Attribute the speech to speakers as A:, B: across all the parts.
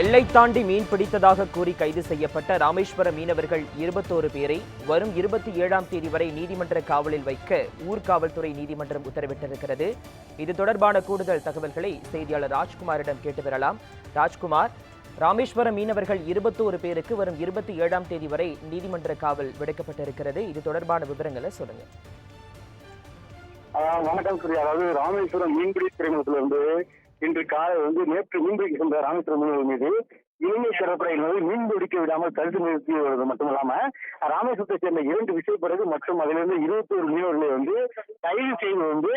A: எல்லை தாண்டி மீன் பிடித்ததாக கூறி கைது செய்யப்பட்ட ராமேஸ்வர மீனவர்கள் இருபத்தோரு பேரை வரும் இருபத்தி ஏழாம் தேதி வரை நீதிமன்ற காவலில் வைக்க ஊர்காவல்துறை நீதிமன்றம் உத்தரவிட்டிருக்கிறது. இது தொடர்பான கூடுதல் தகவல்களை செய்தியாளர் ராஜ்குமாரிடம் கேட்டு பெறலாம். ராஜ்குமார் ராமேஸ்வர மீனவர்கள் இருபத்தோரு பேருக்கு வரும் இருபத்தி ஏழாம் தேதி வரை நீதிமன்ற காவல் விடுக்கப்பட்டிருக்கிறது. இது தொடர்பான விவரங்களை சொல்லுங்க.
B: வணக்கம் சரி அதாவது ராமேஸ்வரம் மீன்பிடி துறைமுகத்துல இருந்து இன்று காலை வந்து நேற்று மீன்பிடிக்க சென்ற ராமேஸ்வரம் மீனவர் மீது இலங்கை கடற்படையினர் வந்து மீன்பிடிக்க விடாமல் தடுத்து நிறுத்தியது மட்டுமல்லாம ராமேஸ்வரத்தை சேர்ந்த இரண்டு விசைப்படகு மற்றும் அதிலிருந்து இருபத்தி ஒரு மீனவர்களை வந்து கைது செய்து வந்து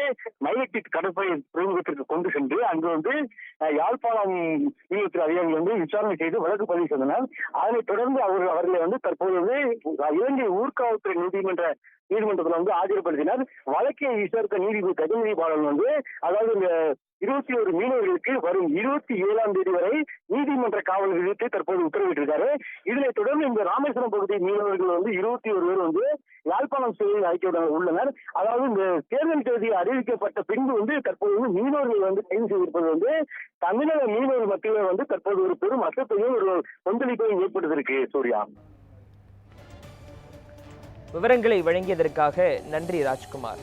B: மயிலட்டி கடற்படை துறைமுகத்திற்கு கொண்டு சென்று அங்கு வந்து யாழ்ப்பாணம் மீனவத்துறை அதிகாரிகள் வந்து விசாரணை செய்து வழக்கு பதிவு செய்தனர். அதனைத் தொடர்ந்து அவர்கள் அவர்களை வந்து தற்போது வந்து இலங்கை ஊர்காவல்துறை நீதிமன்ற நீதிமன்றத்தில் வந்து ஆஜர்படுத்தினார். வழக்கை விசாரித்த நீதிபதி கஜநீதி பாலன் வந்து அதாவது இந்த இருபத்தி ஒரு மீனவர்களுக்கு வரும் இருபத்தி ஏழாம் தேதி வரை நீதிமன்ற காவல் விதித்து தற்போது உத்தரவிட்டிருக்காரு. இதனைத் தொடர்ந்து இந்த ராமேஸ்வரம் பகுதி மீனவர்கள் வந்து இருபத்தி ஒரு பேர் வந்து யாழ்ப்பாணம் சிறையில் அழைக்கப்பட உள்ளனர். அதாவது இந்த தேர்தல் தேதி அறிவிக்கப்பட்ட பின்பு வந்து தற்போது வந்து மீனவர்கள் வந்து கைது செய்திருப்பது வந்து தமிழக மீனவர்கள் மத்தியில் வந்து தற்போது ஒரு பெரும் அசத்தையும் ஒரு கொந்தளிப்பையும் ஏற்படுத்திருக்கு சூர்யா.
A: விவரங்களை வழங்கியதற்காக நன்றி ராஜ்குமார்.